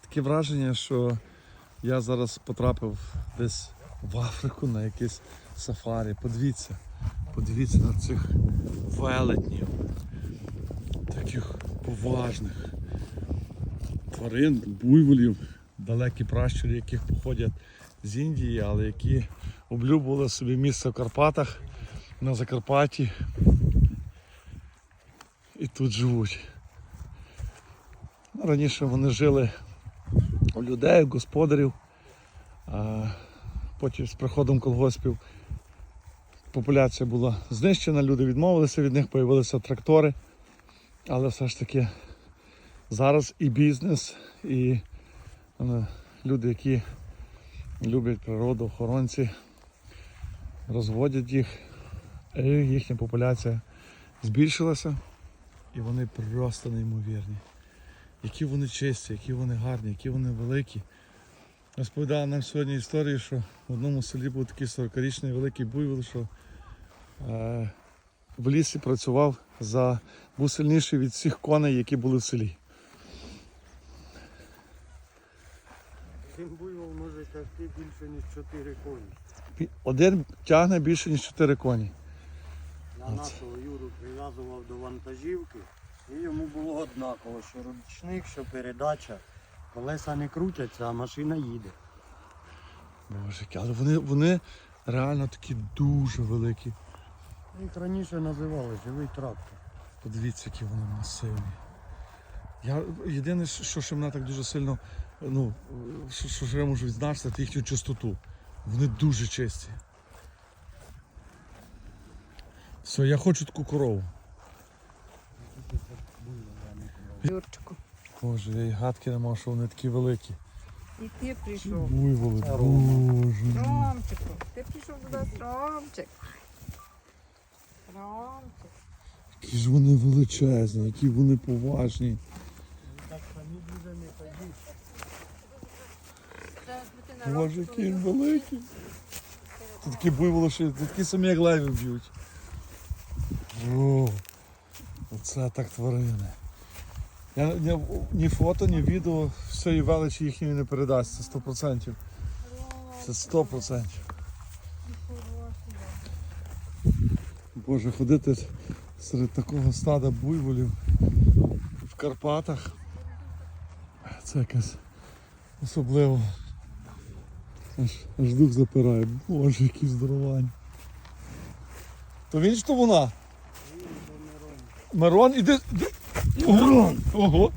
таке враження, що я зараз потрапив десь в Африку на якесь сафарі. Подивіться, подивіться на цих велетнів, таких поважних тварин, буйволів, далекі пращурі, яких походять з Індії, але які облюбували собі місце в Карпатах, на Закарпатті і тут живуть. Раніше вони жили у людей, у господарів, потім з приходом колгоспів популяція була знищена, люди відмовилися від них, появилися трактори, але все ж таки зараз і бізнес, і е, люди, які люблять природу, охоронці, розводять їх, їхня популяція збільшилася, і вони просто неймовірні. Які вони чисті, які вони гарні, які вони великі. Розповідала нам сьогодні історію, що в одному селі був такий 40-річний великий буйвол, що е, в лісі працював за був сильніший від всіх коней, які були в селі. Цим буйвол може тягти більше, ніж 4 коні. Один тягне більше, ніж 4 коні. Я нашого Юру прив'язував до вантажівки, і йому було однаково, що ручник, що передача. Колеса не крутяться, а машина їде. Боже, але вони, вони реально такі дуже великі. Їх раніше називали живий трактор. Подивіться, які вони масивні. Я, єдине, що, що мене так дуже сильно, ну, що, що я можу відзначити, це їхню чистоту. Вони дуже чисті. Все, я хочу таку корову. Юрчику. Боже, я й гадки не мав, що вони такі великі. І ти прийшов. Буйволи, боже. Ромчику. Ти прийшов до нас, Ромчик. Ромчик. Які ж вони величезні, які вони поважні. Так самі дуже не ходіть. Боже, які він великі. Це такі буйволи, що це такі самі, як леві б'ють. О, оце так тварини. Я, ні, ні фото, ні відео всієї величі їхньої не передасть. Це 100%. Це 100%. Боже, ходити серед такого стада буйволів в Карпатах. Це якось особливо. Аж, аж дух запирає. Боже, які здоровані. То він ж то вона? Мирон, іди. іди. Ого! Ого!